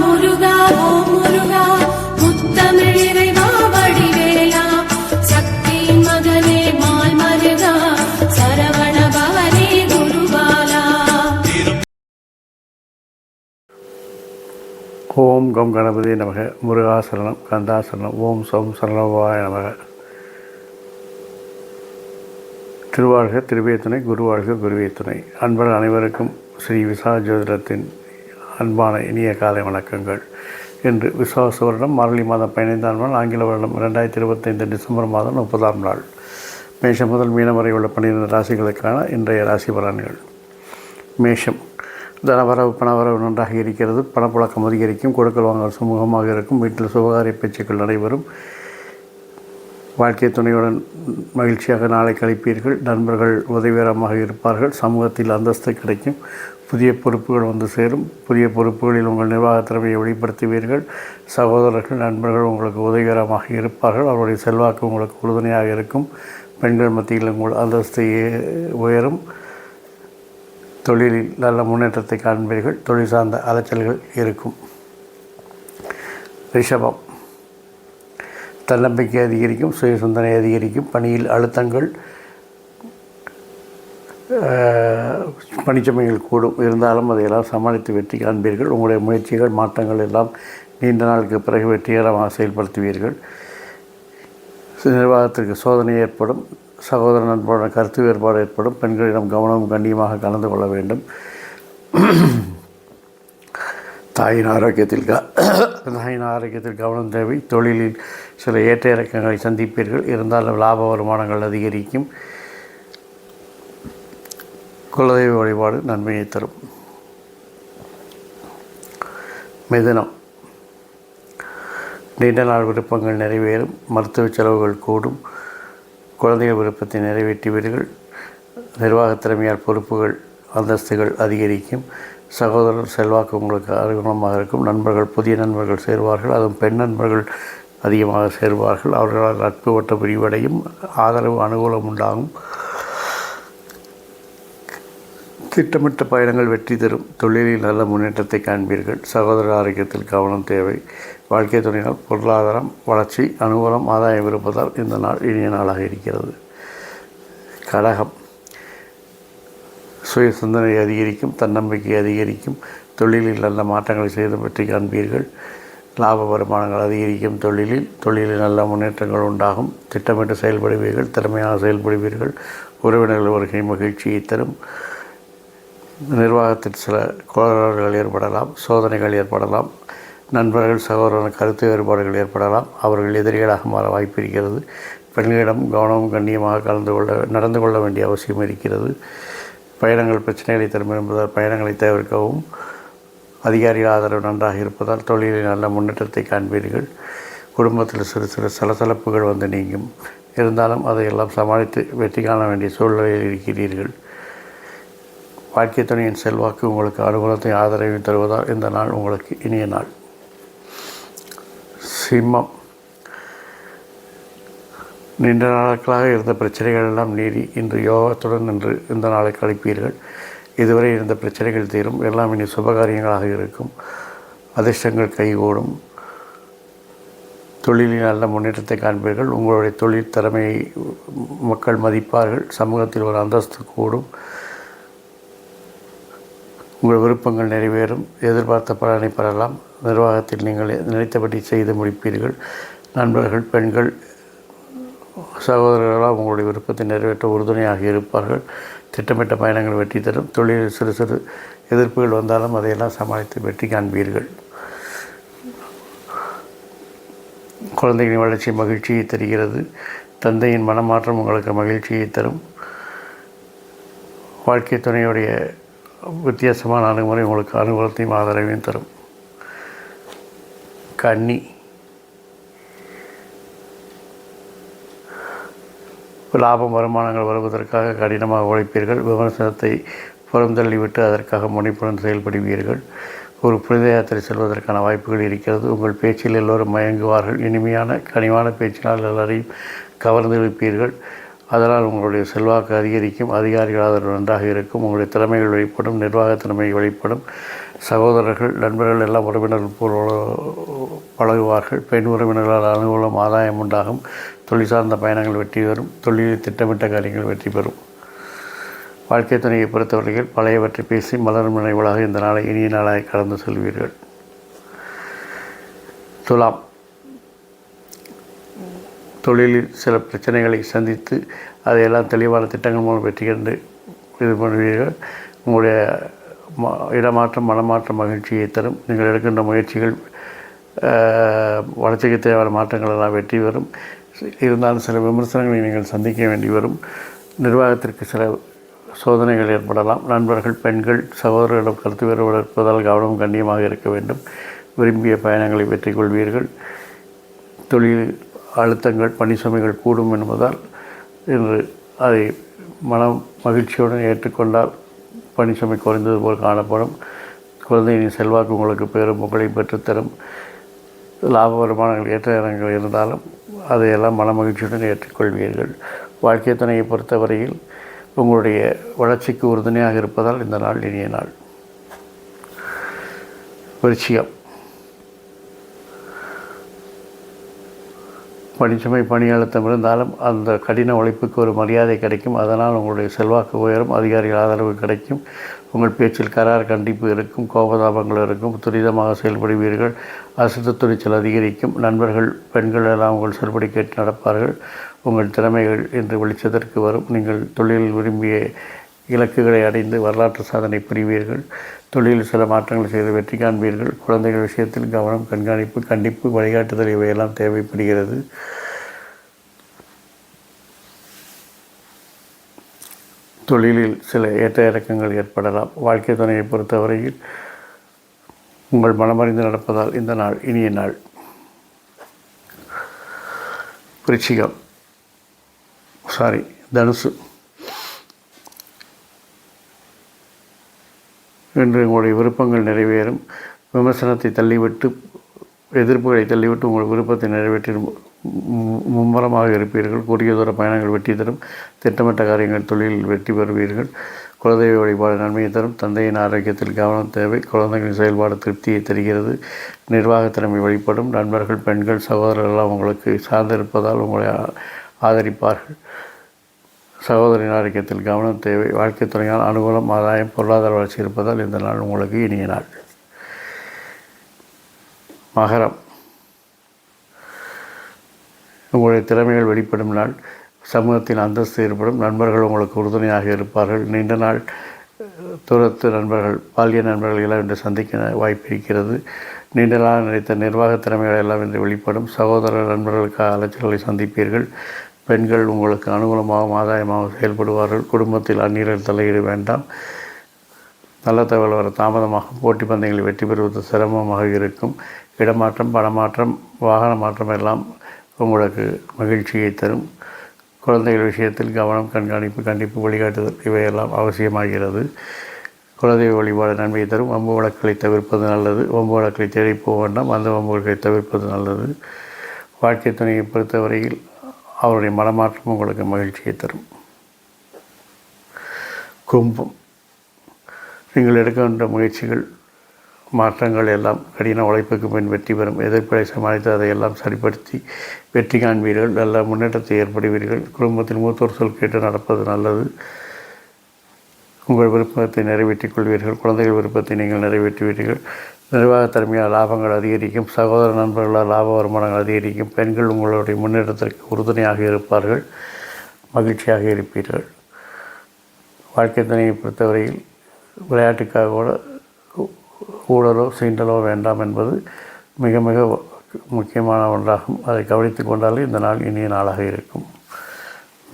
முருகா ஓ முருகா முத்தமிழ் இறைவா வடிவேலா. சக்தியின் மகனே மால் மருகா சரவண பவனே குருபாலா. ஓம் கம் கணபதி நமக. முருகாசரணம் கந்தாசரணம் ஓம் சோம் சரணவாய நமக. திருவாழ்க திருவேத்துணை குருவாழ்க குருவேத்துணை. அன்பர் அனைவருக்கும் ஸ்ரீ விசா ஜோதிடத்தின் அன்பான இனிய காலை வணக்கங்கள். என்று விசுவாச வருடம் மார்கழி மாதம் பதினைந்தாம் நாள் ஆங்கில வருடம் ரெண்டாயிரத்தி இருபத்தைந்து டிசம்பர் மாதம் முப்பதாம் நாள். மேஷம் முதல் மீனம் வரை உள்ள பன்னிரண்டு ராசிகளுக்கான இன்றைய ராசி பலன்கள். மேஷம் தனவரவு பணவரவு நன்றாக இருக்கிறது. பணப்புழக்கம் அதிகரிக்கும் கொடுக்கல் வாங்கல் சுமூகமாக இருக்கும். வீட்டில் சுபகாரிய பேச்சுக்கள் நடைபெறும். வாழ்க்கை துணையுடன் மகிழ்ச்சியாக நாளை கழிப்பீர்கள். நண்பர்கள் உதவிகரமாக இருப்பார்கள். சமூகத்தில் அந்தஸ்து கிடைக்கும். புதிய பொறுப்புகள் வந்து சேரும். புதிய பொறுப்புகளில் உங்கள் நிர்வாக திறமையை வெளிப்படுத்துவீர்கள். சகோதரர்கள் நண்பர்கள் உங்களுக்கு உதவிகரமாக இருப்பார்கள். அவருடைய செல்வாக்கு உங்களுக்கு உறுதுணையாக இருக்கும். பெண்கள் மத்தியில் உங்கள் அந்தஸ்து உயரும். தொழிலில் நல்ல முன்னேற்றத்தை காண்பீர்கள். தொழில் சார்ந்த அலைச்சல்கள் இருக்கும். ரிஷபம். தன்னம்பிக்கை அதிகரிக்கும் சுய சிந்தனை அதிகரிக்கும் பணியில் அழுத்தங்கள் பணிச்சமைகள் பணிச்சுமைகள் கூடும். இருந்தாலும் அதையெல்லாம் சமாளித்து வெற்றி காண்பீர்கள். உங்களுடைய முயற்சிகள் மாற்றங்கள் எல்லாம் நீண்ட நாளுக்கு பிறகு வெற்றிகரமாக செயல்படுத்துவீர்கள். நிர்வாகத்திற்கு சோதனை ஏற்படும் சகோதர நண்பருடன் கருத்து வேறுபாடு ஏற்படும் பெண்களிடம் கவனமும் கண்ணியமாக கலந்து கொள்ள வேண்டும். தாயின் ஆரோக்கியத்தில் க தாயின் ஆரோக்கியத்தில் கவனம் தேவை. தொழிலில் சில ஏற்ற இறக்கங்களை சந்திப்பீர்கள். இருந்தாலும் லாப வருமானங்கள் அதிகரிக்கும். குலதெய்வ வழிபாடு நன்மையை தரும். மிதுனம். நீண்ட நாள் விருப்பங்கள் நிறைவேறும். மருத்துவ செலவுகள் கூடும். குழந்தைகள் விருப்பத்தை நிறைவேற்றுவீர்கள் நிர்வாகத் திறமையால் பொறுப்புகள் அந்தஸ்துகள் அதிகரிக்கும். சகோதரர் செல்வாக்கு உங்களுக்கு அறிமுகமாக இருக்கும். நண்பர்கள் புதிய நண்பர்கள் சேருவார்கள். அதுவும் பெண் நண்பர்கள் அதிகமாக சேருவார்கள். அவர்களால் நட்பு வட்ட விரிவடையும் ஆதரவு அனுகூலம் உண்டாகும். திட்டமிட்ட பயணங்கள் வெற்றி தரும். தொழிலில் நல்ல முன்னேற்றத்தை காண்பீர்கள். சகோதர ஆரோக்கியத்தில் கவனம் தேவை. வாழ்க்கை துணையினால் பொருளாதாரம் வளர்ச்சி அனுகூலம் ஆதாயம் இருப்பதால் இந்த நாள் இனிய நாளாக இருக்கிறது. கடகம் சுய சிந்தனை அதிகரிக்கும் தன்னம்பிக்கை அதிகரிக்கும் தொழிலில் நல்ல மாற்றங்களை செய்து பற்றி காண்பீர்கள். லாப வருமானங்கள் அதிகரிக்கும் தொழிலில் தொழிலில் நல்ல முன்னேற்றங்கள் உண்டாகும். திட்டமிட்டு செயல்படுவீர்கள் திறமையாக செயல்படுவீர்கள். உறவினர்கள் வருகை மகிழ்ச்சியை தரும். நிர்வாகத்தில் சில கோளாறுகள் ஏற்படலாம் சோதனைகள் ஏற்படலாம். நண்பர்கள் சகோதரர்கள் கருத்து வேறுபாடுகள் ஏற்படலாம். அவர்கள் எதிரிகளாக மாற வாய்ப்பு இருக்கிறது பெண்களிடம் கவனமும் கண்ணியமாக கலந்து கொள்ள நடந்து கொள்ள வேண்டிய அவசியம் இருக்கிறது. பயணங்கள் பிரச்சனைகளை தரும் என்பதால் பயணங்களை தவிர்க்கவும் அதிகாரிகள் ஆதரவு நன்றாக இருப்பதால் தொழிலில் நல்ல முன்னேற்றத்தை காண்பீர்கள். குடும்பத்தில் சிறு சிறு சலசலப்புகள் வந்து நீங்கும். இருந்தாலும் அதையெல்லாம் சமாளித்து வெற்றி காண வேண்டிய சூழ்நிலையில் இருக்கிறீர்கள். வாழ்க்கை துணையின் செல்வாக்கு உங்களுக்கு அனுகூலத்தை ஆதரவையும் தருவதால் இந்த நாள் உங்களுக்கு இனிய நாள். சிம்மம். நீண்ட நாட்களாக இருந்த பிரச்சனைகள் எல்லாம் நீடி இன்று யோகத்துடன் நின்று இந்த நாளை கழிப்பீர்கள் இதுவரை இருந்த பிரச்சனைகள் தீரும். எல்லாம் இனி சுபகாரியங்களாக இருக்கும். அதிர்ஷ்டங்கள் கைகூடும். தொழிலில் நல்ல முன்னேற்றத்தை காண்பீர்கள். உங்களுடைய தொழில் திறமையை மக்கள் மதிப்பார்கள். சமூகத்தில் ஒரு அந்தஸ்து கூடும். உங்கள் விருப்பங்கள் நிறைவேறும். எதிர்பார்த்த பலனை பெறலாம். நிர்வாகத்தில் நீங்கள் நினைத்தபடி செய்து முடிப்பீர்கள். நண்பர்கள் பெண்கள் சகோதரர்களால் உங்களுடைய விருப்பத்தை நிறைவேற்ற உறுதுணையாக இருப்பார்கள். திட்டமிட்ட பயணங்கள் வெற்றி தரும். தொழிலில் சிறு சிறு எதிர்ப்புகள் வந்தாலும் அதையெல்லாம் சமாளித்து வெற்றி காண்பீர்கள். குழந்தைகளின் வளர்ச்சி மகிழ்ச்சியை தருகிறது. தந்தையின் மனமாற்றம் உங்களுக்கு மகிழ்ச்சியை தரும். வாழ்க்கை துணையுடைய வித்தியாசமான அணுகுமுறை உங்களுக்கு அனுகூலத்தையும் ஆதரவையும் தரும். கன்னி லாபம் வருமானங்கள் வருவதற்காக கடினமாக உழைப்பீர்கள். விமர்சனத்தை புறம் தள்ளிவிட்டு அதற்காக முனைப்புடன் செயல்படுவீர்கள். ஒரு புனித யாத்திரை செல்வதற்கான வாய்ப்புகள் இருக்கிறது. உங்கள் பேச்சில் எல்லோரும் மயங்குவார்கள். இனிமையான கனிவான பேச்சினால் எல்லாரையும் கவர்ந்து இழுப்பீர்கள். அதனால் உங்களுடைய செல்வாக்கு அதிகரிக்கும். அதிகாரிகள் ஆதரவு நன்றாக இருக்கும். உங்களுடைய திறமைகள் வெளிப்படும். நிர்வாக திறமை வெளிப்படும். சகோதரர்கள் நண்பர்கள் எல்லாம் உறவினர்கள் போல் பழகுவார்கள் பெண் உறவினர்களால் அனுகூலம் ஆதாயம் உண்டாகும். தொழில் சார்ந்த பயணங்கள் வெற்றி பெறும். தொழிலில் திட்டமிட்ட காரியங்கள் வெற்றி பெறும். வாழ்க்கை துணையை பொறுத்தவரையில் பழையவற்றை பேசி மலரும் நினைவுகளாக இந்த நாளை இனிய நாளாக கடந்து செல்வீர்கள். துலாம். தொழிலில் சில பிரச்சனைகளை சந்தித்து அதையெல்லாம் தெளிவான திட்டங்கள் மூலம் வெற்றி கண்டு இது பண்ணுவீர்கள். உங்களுடைய ம இடமாற்றம் மனமாற்றம் மகிழ்ச்சியை தரும். நீங்கள் எடுக்கின்ற முயற்சிகள் வளர்ச்சிக்கு தேவையான மாற்றங்கள் எல்லாம் வெற்றி பெறும். இருந்தாலும் சில விமர்சனங்களை நீங்கள் சந்திக்க வேண்டி வரும். நிர்வாகத்திற்கு சில சோதனைகள் ஏற்படலாம். நண்பர்கள் பெண்கள் சகோதரர்களிடம் கருத்து வேறுபாடு இருப்பதால் கவனம் கண்ணியமாக இருக்க வேண்டும். விரும்பிய பயணங்களை வெற்றி கொள்வீர்கள். தொழில் அழுத்தங்கள் பணி சுமைகள் கூடும் என்பதால் இன்று அதை மனம் மகிழ்ச்சியுடன் ஏற்றுக்கொண்டால் பணி சுமை குறைந்தது போல் காணப்படும். குழந்தையின் செல்வாக்கு உங்களுக்கு பெரும் புகழை பெற்றுத்தரும். லாப வருமானங்கள் ஏற்ற இடங்கள் இருந்தாலும் அதையெல்லாம் மன மகிழ்ச்சியுடன் ஏற்றுக்கொள்வீர்கள். வாழ்க்கை துணையை பொறுத்தவரையில் உங்களுடைய வளர்ச்சிக்கு உறுதுணையாக இருப்பதால் இந்த நாள் இனிய நாள். விருச்சிகம். பணிச்சுமை பணி அழுத்தம் இருந்தாலும் அந்த கடின உழைப்புக்கு ஒரு மரியாதை கிடைக்கும். அதனால் உங்களுடைய செல்வாக்கு உயரும் அதிகாரிகள் ஆதரவு கிடைக்கும். உங்கள் பேச்சில் கரார் கண்டிப்பு இருக்கும் கோபதாபங்கள் இருக்கும் துரிதமாக செயல்படுவீர்கள் அசுத்த துணிச்சல் அதிகரிக்கும் நண்பர்கள் பெண்கள் எல்லாம் உங்கள் சொல்படி கேட்டு நடப்பார்கள். உங்கள் திறமைகள் என்று வெளிச்சத்திற்கு வரும். நீங்கள் தொழிலில் விரும்பிய இலக்குகளை அடைந்து வரலாற்று சாதனை புரிவீர்கள். தொழிலில் சில மாற்றங்கள் செய்து வெற்றி காண்பீர்கள். குழந்தைகள் விஷயத்தில் கவனம் கண்காணிப்பு கண்டிப்பு வழிகாட்டுதல் இவையெல்லாம் தேவைப்படுகிறது. தொழிலில் சில ஏற்ற இறக்கங்கள் ஏற்படலாம். வாழ்க்கை துணையை பொறுத்தவரையில் உங்கள் மனமறிந்து நடப்பதால் இந்த நாள் இனிய நாள். விருச்சிகம். சாரி தனுசு. என்று உங்களுடைய விருப்பங்கள் நிறைவேறும். விமர்சனத்தை தள்ளிவிட்டு எதிர்ப்புகளை தள்ளிவிட்டு உங்கள் விருப்பத்தை நிறைவேற்றி மும்முரமாக இருப்பீர்கள். குறுகிய தூர பயணங்கள் வெற்றி தரும். திட்டமிட்ட காரியங்கள் தொழிலில் வெற்றி பெறுவீர்கள். குலதெய்வ வழிபாடு நன்மையை தரும். தந்தையின் ஆரோக்கியத்தில் கவனம் தேவை. குழந்தைகளின் செயல்பாடு திருப்தியை தருகிறது. நிர்வாகத் திறமை நண்பர்கள் பெண்கள் சகோதரர்கள் எல்லாம் உங்களுக்கு சார்ந்திருப்பதால் உங்களை ஆதரிப்பார்கள். சகோதரின் ஆரோக்கியத்தில் கவனம் தேவை வாழ்க்கை துணையால் அனுகூலம் ஆதாயம் பொருளாதார வளர்ச்சி இருப்பதால் இந்த நாள் உங்களுக்கு இனிய நாள். மகரம். உங்களுடைய திறமைகள் வெளிப்படும் நாள். சமூகத்தில் அந்தஸ்து ஏற்படும். நண்பர்கள் உங்களுக்கு உறுதுணையாக இருப்பார்கள். நீண்ட நாள் தூரத்து நண்பர்கள் பாலிய நண்பர்கள் எல்லாம் இன்று சந்திக்க வாய்ப்பு இருக்கிறது. நீண்ட நாள் நினைத்த நிர்வாக திறமைகள் எல்லாம் இன்று வெளிப்படும். சகோதர நண்பர்களுக்காக அலைச்சல்களை சந்திப்பீர்கள். பெண்கள் உங்களுக்கு அனுகூலமாகவும் ஆதாயமாகவும் செயல்படுவார்கள். குடும்பத்தில் அந்நீரில் தலையீடு வேண்டாம். நல்ல தகவல் வர தாமதமாக போட்டி பந்தயங்களில் வெற்றி பெறுவது சிரமமாக இருக்கும். இடமாற்றம் பணமாற்றம் வாகன மாற்றம் எல்லாம் உங்களுக்கு மகிழ்ச்சியை தரும். குழந்தைகள் விஷயத்தில் கவனம் கண்காணிப்பு கண்டிப்பு வழிகாட்டுதல் இவையெல்லாம் அவசியமாகிறது. குலதெய்வ வழிபாடு நன்மையை தரும். வம்பு வழக்குகளை தவிர்ப்பது நல்லது. வம்பு வழக்குகளை தேடி போக வேண்டாம். அந்த வம்பு வழக்கை தவிர்ப்பது நல்லது. வாழ்க்கை துணையை பொறுத்தவரையில் அவருடைய மனமாற்றம் உங்களுக்கு மகிழ்ச்சியை தரும். கும்பம். நீங்கள் எடுக்கின்ற முயற்சிகள் மாற்றங்கள் எல்லாம் கடின உழைப்புக்கு பின் வெற்றி பெறும். எதிர்ப்பை சமாளித்து அதையெல்லாம் சரிப்படுத்தி வெற்றி காண்பீர்கள். நல்ல முன்னேற்றத்தை ஏற்படுவீர்கள். குடும்பத்தில் மூத்தோர் சொல் கேட்டு நடப்பது நல்லது. உங்கள் விருப்பத்தை நிறைவேற்றிக் கொள்வீர்கள். குழந்தைகள் விருப்பத்தை நீங்கள் நிறைவேற்றுவீர்கள். நிர்வாக திறமையால் லாபங்கள் அதிகரிக்கும் சகோதர நண்பர்களால் லாப வருமானங்கள் அதிகரிக்கும் பெண்கள் உங்களுடைய முன்னேற்றத்திற்கு உறுதுணையாக இருப்பார்கள் மகிழ்ச்சியாக இருப்பீர்கள். வாழ்க்கை துணையை பொறுத்தவரையில் விளையாட்டுக்காக கூட ஊழலோ சீண்டலோ வேண்டாம் என்பது மிக மிக முக்கியமான ஒன்றாகும். அதை கவனித்து கொண்டாலே இந்த நாள் இனிய நாளாக இருக்கும்.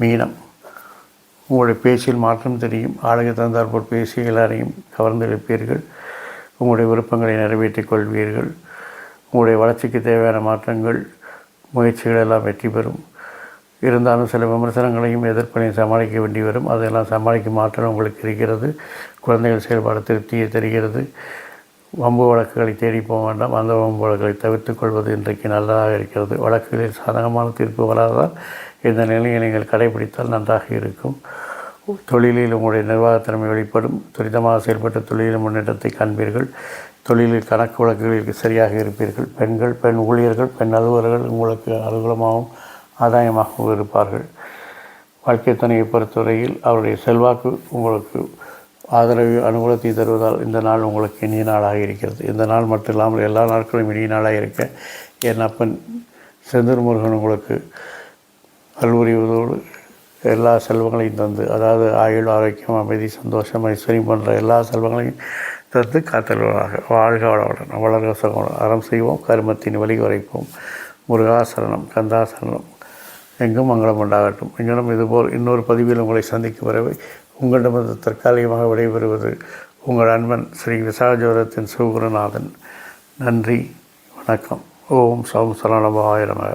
மீனம். உங்களுடைய பேச்சில் மாற்றம் தெரியும் ஆளுகை தந்தாற்போல் பேசி எல்லாரையும் கவர்ந்திருப்பீர்கள் உங்களுடைய விருப்பங்களை நிறைவேற்றிக் கொள்வீர்கள். உங்களுடைய வளர்ச்சிக்கு தேவையான மாற்றங்கள் முயற்சிகள் எல்லாம் வெற்றி பெறும். இருந்தாலும் சில விமர்சனங்களையும் எதிர்ப்பனையும் சமாளிக்க வேண்டி வரும். அதெல்லாம் சமாளிக்கும் ஆற்றல் உங்களுக்கு இருக்கிறது. குழந்தைகள் செயல்பாடு திருப்தியை தருகிறது. வம்பு வழக்குகளை தேடி போக வேண்டாம். அந்த வம்பு வழக்குகளை தவிர்த்துக் கொள்வது இன்றைக்கு நல்லதாக இருக்கிறது. வழக்குகளில் சாதகமான தீர்ப்பு வராததால் இந்த நிலையை நீங்கள் கடைபிடித்தால் நன்றாக இருக்கும். தொழிலில் உங்களுடைய நிர்வாகத்திறமை வெளிப்படும். துரிதமாக செயல்பட்ட தொழிலில் முன்னேற்றத்தை காண்பீர்கள். தொழிலில் கணக்கு வழக்குகளில் சரியாக இருப்பீர்கள். பெண்கள் பெண் ஊழியர்கள் பெண் அலுவலர்கள் உங்களுக்கு அனுகூலமாகவும் ஆதாயமாகவும் இருப்பார்கள். வாழ்க்கை துணையை பொறுத்தவரையில் அவருடைய செல்வாக்கு உங்களுக்கு ஆதரவு அனுகூலத்தை தருவதால் இந்த நாள் உங்களுக்கு இனிய நாளாக இருக்கிறது. இந்த நாள் மட்டும் இல்லாமல் எல்லா நாட்களும் இனிய நாளாக இருக்க என் அப்பன் செந்தூர் முருகன் உங்களுக்கு அல்புரிவதோடு எல்லா செல்வங்களையும் தந்து அதாவது ஆயுள் ஆரோக்கியம் அமைதி சந்தோஷம் ஐஸ்வர்யம் போன்ற எல்லா செல்வங்களையும் தந்து காத்தல்வராக வாழ்க வளவுடன் வளர்க சகோதரன் அறம் செய்வோம். கருமத்தின் வழி குறைப்போம். முருகாசரணம் கந்தாசரணம் எங்கும் மங்களம் உண்டாகட்டும். எங்களும் இதுபோல் இன்னொரு பதிவில் உங்களை சந்திக்கும் வரவை உங்களிடமிருந்து தற்காலிகமாக விடைபெறுவது உங்கள் அன்பன் ஸ்ரீ விசாகஜோரத்தின் சிவகுருநாதன் நன்றி. வணக்கம். ஓம் சௌம் சரணபாயிரமாக